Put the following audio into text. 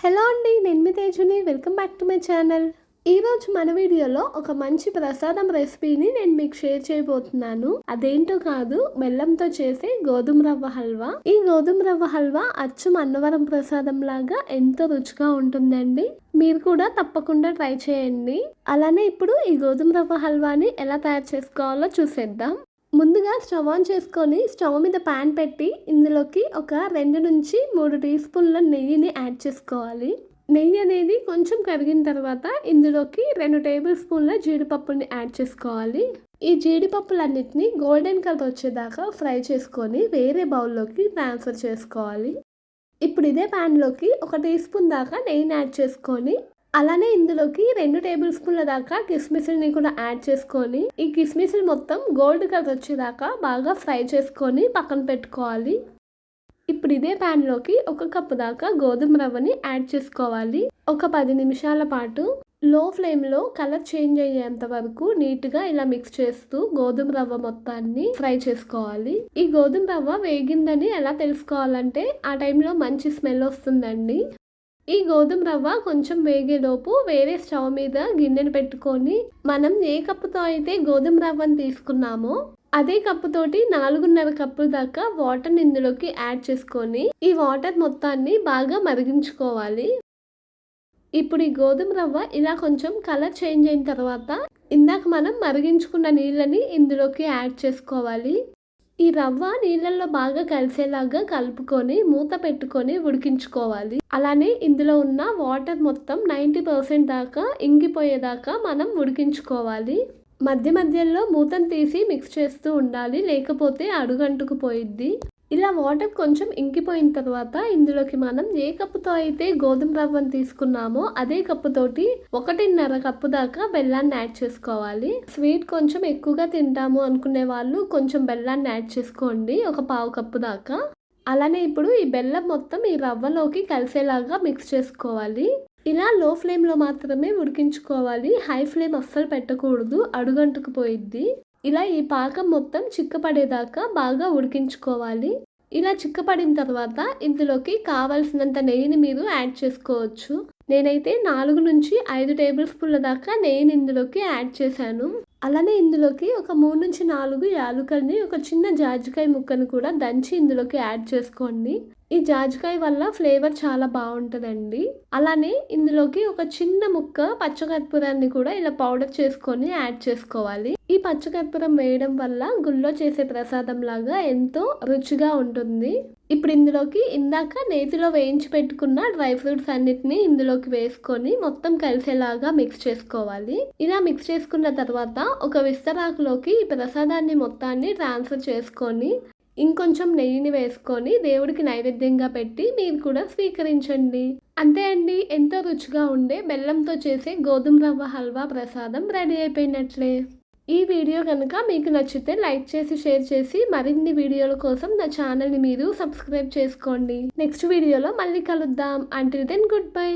Hello అండి నేను మీ తేజుని. Welcome back to my channel. ఈరోజు మన వీడియోలో ఒక మంచి ప్రసాదం రెసిపీని నేను మీకు షేర్ చేయబోతున్నాను. అదేంటో కాదు బెల్లంతో చేసే గోధుమ రవ్వ హల్వా. ఈ గోధుమ రవ్వ హల్వా అచ్చం అన్నవరం ప్రసాదం లాగా ఎంతో రుచిగా ఉంటుందండి. మీరు కూడా తప్పకుండా ట్రై చేయండి. అలానే ఇప్పుడు ఈ గోధుమ రవ్వ హల్వాని ఎలా తయారు చేసుకోవాలో చూసేద్దాం. ముందుగా స్టవ్ ఆన్ చేసుకొని స్టవ్ మీద ప్యాన్ పెట్టి ఇందులోకి ఒక రెండు నుంచి మూడు టీ స్పూన్ల నెయ్యిని యాడ్ చేసుకోవాలి. నెయ్యి అనేది కొంచెం కరిగిన తర్వాత ఇందులోకి రెండు టేబుల్ స్పూన్ల జీడిపప్పుని యాడ్ చేసుకోవాలి. ఈ జీడిపప్పులన్నిటిని గోల్డెన్ కలర్ వచ్చేదాకా ఫ్రై చేసుకొని వేరే బౌల్లోకి ట్రాన్స్ఫర్ చేసుకోవాలి. ఇప్పుడు ఇదే ప్యాన్లోకి ఒక టీ స్పూన్ దాకా నెయ్యిని యాడ్ చేసుకొని అలానే ఇందులోకి రెండు టేబుల్ స్పూన్ల దాకా కిస్మిస్ని కూడా యాడ్ చేసుకొని ఈ కిస్మిస్లు మొత్తం గోల్డ్ కలర్ వచ్చేదాకా బాగా ఫ్రై చేసుకొని పక్కన పెట్టుకోవాలి. ఇప్పుడు ఇదే ప్యాన్లోకి ఒక కప్పు దాకా గోధుమ రవ్వని యాడ్ చేసుకోవాలి. ఒక పది నిమిషాల పాటు లో ఫ్లేమ్లో కలర్ చేంజ్ అయ్యేంత వరకు నీట్గా ఇలా మిక్స్ చేస్తూ గోధుమ రవ్వ మొత్తాన్ని ఫ్రై చేసుకోవాలి. ఈ గోధుమ రవ్వ వేగిందని ఎలా తెలుసుకోవాలంటే ఆ టైంలో మంచి స్మెల్ వస్తుందండి. ఈ గోధుమ రవ్వ కొంచెం వేగేలోపు వేరే స్టవ్ మీద గిన్నెను పెట్టుకొని మనం ఏ కప్పుతో అయితే గోధుమ రవ్వను తీసుకున్నామో అదే కప్పుతోటి నాలుగున్నర కప్పుల దాకా వాటర్ ఇందులోకి యాడ్ చేసుకొని ఈ వాటర్ మొత్తాన్ని బాగా మరిగించుకోవాలి. ఇప్పుడు ఈ గోధుమ రవ్వ ఇలా కొంచెం కలర్ చేంజ్ అయిన తర్వాత ఇందాక మనం మరిగించుకున్న నీళ్ళని ఇందులోకి యాడ్ చేసుకోవాలి. ఈ రవ్వ నీళ్ళల్లో బాగా కలిసేలాగా కలుపుకొని మూత పెట్టుకొని ఉడికించుకోవాలి. అలానే ఇందులో ఉన్న వాటర్ మొత్తం నైంటీ పర్సెంట్ దాకా ఇంగిపోయేదాకా మనం ఉడికించుకోవాలి. మధ్య మధ్యలో మూతను తీసి మిక్స్ చేస్తూ ఉండాలి లేకపోతే అడుగంటుకు పోయిద్ది. ఇలా వాటర్ కొంచెం ఇంకిపోయిన తర్వాత ఇందులోకి మనం ఏ కప్పుతో అయితే గోధుమ రవ్వను తీసుకున్నామో అదే కప్పుతోటి ఒకటిన్నర కప్పు దాకా బెల్లాన్ని యాడ్ చేసుకోవాలి. స్వీట్ కొంచెం ఎక్కువగా తింటాము అనుకునే వాళ్ళు కొంచెం బెల్లాన్ని యాడ్ చేసుకోండి ఒక పావు కప్పు దాకా. అలానే ఇప్పుడు ఈ బెల్లం మొత్తం ఈ రవ్వలోకి కలిసేలాగా మిక్స్ చేసుకోవాలి. ఇలా లో ఫ్లేమ్లో మాత్రమే ఉడికించుకోవాలి. హై ఫ్లేమ్ అస్సలు పెట్టకూడదు అడుగంటుకు పోయిద్ది. ఇలా ఈ పాకం మొత్తం చిక్కపడేదాకా బాగా ఉడికించుకోవాలి. ఇలా చిక్కపడిన తర్వాత ఇందులోకి కావాల్సినంత నెయ్యిని మీరు యాడ్ చేసుకోవచ్చు. నేనైతే నాలుగు నుంచి ఐదు టేబుల్ స్పూన్ల దాకా నెయ్యిని ఇందులోకి యాడ్ చేశాను. అలానే ఇందులోకి ఒక మూడు నుంచి నాలుగు యాలుకల్ని ఒక చిన్న జాజికాయ ముక్కను కూడా దంచి ఇందులోకి యాడ్ చేసుకోండి. ఈ జాజికాయ వల్ల ఫ్లేవర్ చాలా బాగుంటుందండి. అలానే ఇందులోకి ఒక చిన్న ముక్క పచ్చకర్పూరాన్ని కూడా ఇలా పౌడర్ చేసుకొని యాడ్ చేసుకోవాలి. ఈ పచ్చకర్పూరం వేయడం వల్ల గుళ్ళో చేసే ప్రసాదం లాగా ఎంతో రుచిగా ఉంటుంది. ఇప్పుడు ఇందులోకి ఇందాక నేతిలో వేయించి పెట్టుకున్న డ్రై ఫ్రూట్స్ అన్నిటిని ఇందులోకి వేసుకొని మొత్తం కలిసేలాగా మిక్స్ చేసుకోవాలి. ఇలా మిక్స్ చేసుకున్న తర్వాత ఒక విస్తరాకులోకి ఈ ప్రసాదాన్ని మొత్తాన్ని ట్రాన్స్ఫర్ చేసుకొని ఇంకొంచెం నెయ్యిని వేసుకొని దేవుడికి నైవేద్యంగా పెట్టి మీరు కూడా స్వీకరించండి. అంతే అండి ఎంతో రుచిగా ఉండే బెల్లంతో చేసే గోధుమ రవ్వ హల్వా ప్రసాదం రెడీ అయిపోయినట్లే. ఈ వీడియో కనుక మీకు నచ్చితే లైక్ చేసి షేర్ చేసి మరిన్ని వీడియోల కోసం నా ఛానల్ని మీరు సబ్స్క్రైబ్ చేసుకోండి. నెక్స్ట్ వీడియోలో మళ్ళీ కలుద్దాం. అంటే దెన్ గుడ్ బై